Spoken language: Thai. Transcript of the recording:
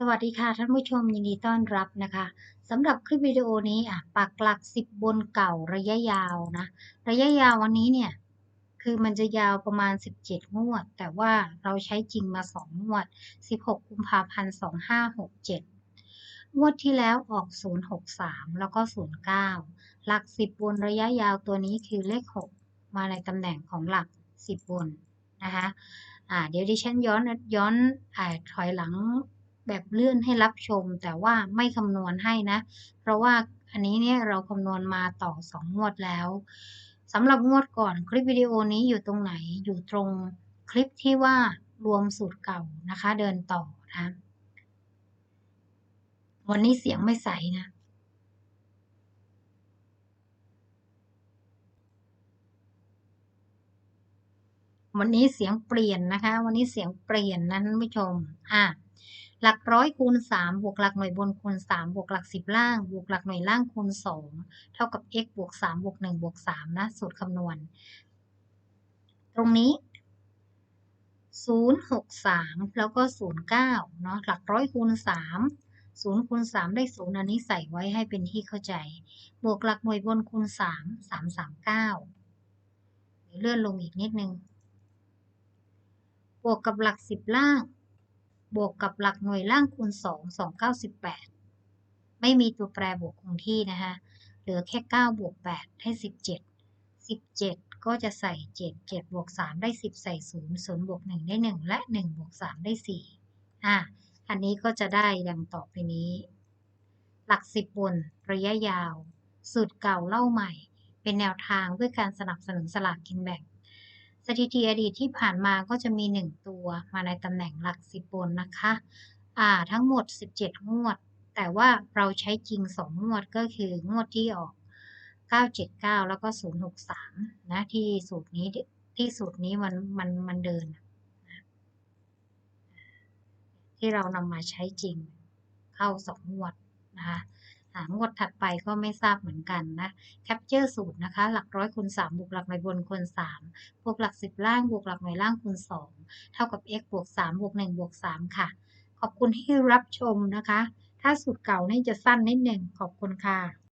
สวัสดีค่ะท่านผู้ชมยินดีต้อนรับนะคะสำหรับคลิปวิดีโอนี้อะปักหลัก 10 บนเก่าระยะยาวนะระยะยาววันนี้เนี่ยคือมันจะยาวประมาณ 17 งวด แต่ว่าเราใช้จริงมา 2 งวด 16 กุมภาพันธ์ 2567 งวดที่แล้วออก 063 แล้วก็ 09 หลัก 10 บนระยะยาวตัวนี้คือเลข 6 มาในตำแหน่งของหลัก 10 บนนะคะอ่าเดี๋ยวดิฉันย้อนย้อนอถอยหลัง แบบเลื่อนให้รับชม แต่ว่าไม่คำนวณให้นะ เพราะว่าอันนี้เนี่ยเราคำนวณมาต่อ 2 งวดแล้วสำหรับงวดก่อนคลิปวิดีโอนี้อยู่ตรงไหนอยู่ตรงคลิปที่ว่ารวมสูตรเก่านะคะ เดินต่อนะวันนี้เสียงไม่ใสนะวันนี้เสียงเปลี่ยนนะคะ วันนี้เสียงเปลี่ยนนะท่านผู้ชม อะ หลักร้อยคูณสามบวกหลักหน่วยบนคูณสามบวกหลักสิบล่าง บวกหลักหน่วยล่างคูณสองเท่ากับ x บวกสามบวกหนึ่งบวกสามนะสูตรคำนวณ ตรงนี้ศูนย์หกสามแล้วก็ศูนย์เก้าเนาะหลักร้อยคูณสามศูนย์คูณสามได้ศูนย์อันนี้ใส่ไว้ให้เป็นที่เข้าใจ บวกหลักหน่วยบนคูณสามสามสามเก้าเลื่อนลงอีกนิดนึง บวกกับหลักสิบล่าง บวกกับหลักหน่วยล่างคูณสองสองเก้าสิบแปดไม่มีตัวแปรบวกคงที่นะคะเหลือแค่เก้าบวกแปดให้สิบเจ็ดสิบเจ็ดก็จะใส่เจ็ดเจ็ดบวกสามได้สิบใส่ศูนย์ศูนย์บวกหนึ่งได้หนึ่งและหนึ่งบวกสามได้สี่อะ อันนี้ก็จะได้ดังต่อไปนี้ หลักสิบบน ระยะยาว สูตรเก่าเล่าใหม่ เป็นแนวทางเพื่อการสนับสนุนสลากกินแบ่ง สถิติอดีตที่ผ่านมาก็จะมี 1 ตัวมาในตำแหน่งหลัก10บนนะคะอ่าทั้งหมด 17 งวด แต่ว่าเราใช้จริง 2 งวดก็คืองวดที่ออก 979 แล้วก็ 063 นะที่สูตรนี้ที่สูตรนี้มันมันมันเดิน ที่เรานำมาใช้จริงเข้า 2 งวดนะคะ งวดถัดไปก็ไม่ทราบเหมือนกันนะแคปเจอร์สูตรนะคะ หลักร้อยคูณสามบวกหลักหน่วยบนคูณสามบวกหลักสิบล่างบวกหลักหน่วยล่างคูณสองเท่ากับ x บวกสามบวกหนึ่งบวกสามค่ะ ขอบคุณที่รับชมนะคะ ถ้าสูตรเก่านี่จะสั้นนิดหนึ่งขอบคุณค่ะ